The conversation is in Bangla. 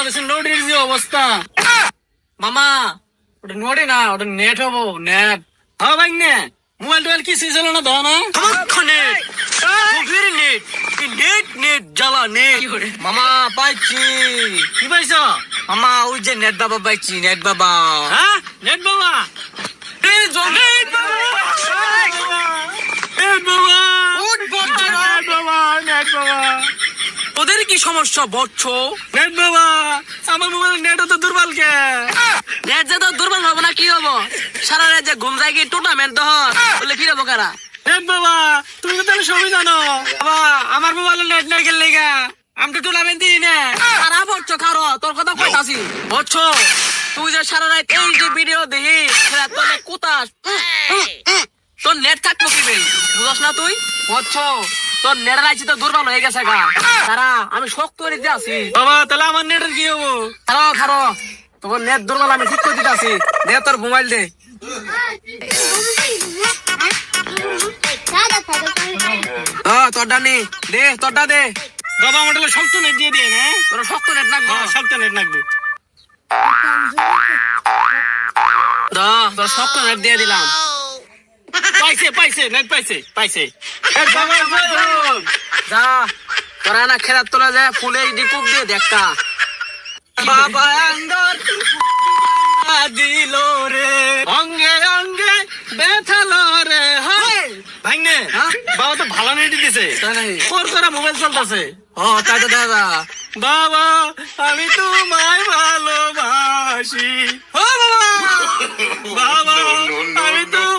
বাংলাদেশের নোটের যে অবস্থা। মামা ওটা নোটে না ওটা নেট হব নেট হ্যাঁ ভাই নে মোবাইল টোবাইল কি ছিল না দাও না? নেট নেট নেট জ্বালা নেট মামা পাইছি। কি পাইছ? মামা ওই যে নেট বাবা পাইছি নেট বাবা। হ্যাঁ? নেট বাবা? নেট বাবা! নেট বাবা। নেট বাবা নেট বাবা। তোদের কি সমস্যা বচ্চ নেট বাবা আমার মোবাইল নেট তো দুর্বল কে? নেট যে তো দুর্বল হব না কি হব? সারা রাত যে ঘুম যায় কি টুর্নামেন্ট দহর বলে কি হব কারা নেট বাবা তুমি তো তাহলে সবই জানো। বাবা আমার মোবাইলে নেট নাই গেলে গা আমি তো টুর্নামেন্ট দিই না। সারা বচ্চ খারো তোর কথা কইতাছি। বচ্চ তুই যে সারা রাত এই যে ভিডিও দেখি সেটা তোর কুতাস তোর নেট থাকব কি বে বুঝস না তুই? বচ্চ তোর নেট রাইছি তো দুর্বল হয়ে গেছে গা। সারা আমি শক্ত করে দিতে আছি বাবা তাহলে আমার নেটের কি হব? খারো খারো। তোর নেট দুর্বল আমি ঠিক করে দিতে আছি দে তোর মোবাইল দে। হ্যাঁ তোরটা নে। দে তোরটা দে বাবা আমার শক্ত নেট দিয়ে দিয়ে না তোর শক্ত নেট লাগবে। হ্যাঁ শক্ত নেট লাগবে। দা তোর শক্ত নেট দিয়ে দিলাম। পাইছে পাইছে নেট পাইছে পাইছে। যা তোরা না খেলার তোলা যায় ফুলে ডিকুক দিয়ে দেখা বাবা আঙ্গার দিল রে। অঙ্গে অঙ্গে ব্যথালো রে হায় ভাইনে? বাবা তো ভালো নেট নাকি? ওর করা মোবাইল চলতেছে। ও তাই দাদা বাবা আমি তোমায় ভালোবাসি। ও বাবা! বাবা আমি তোমায়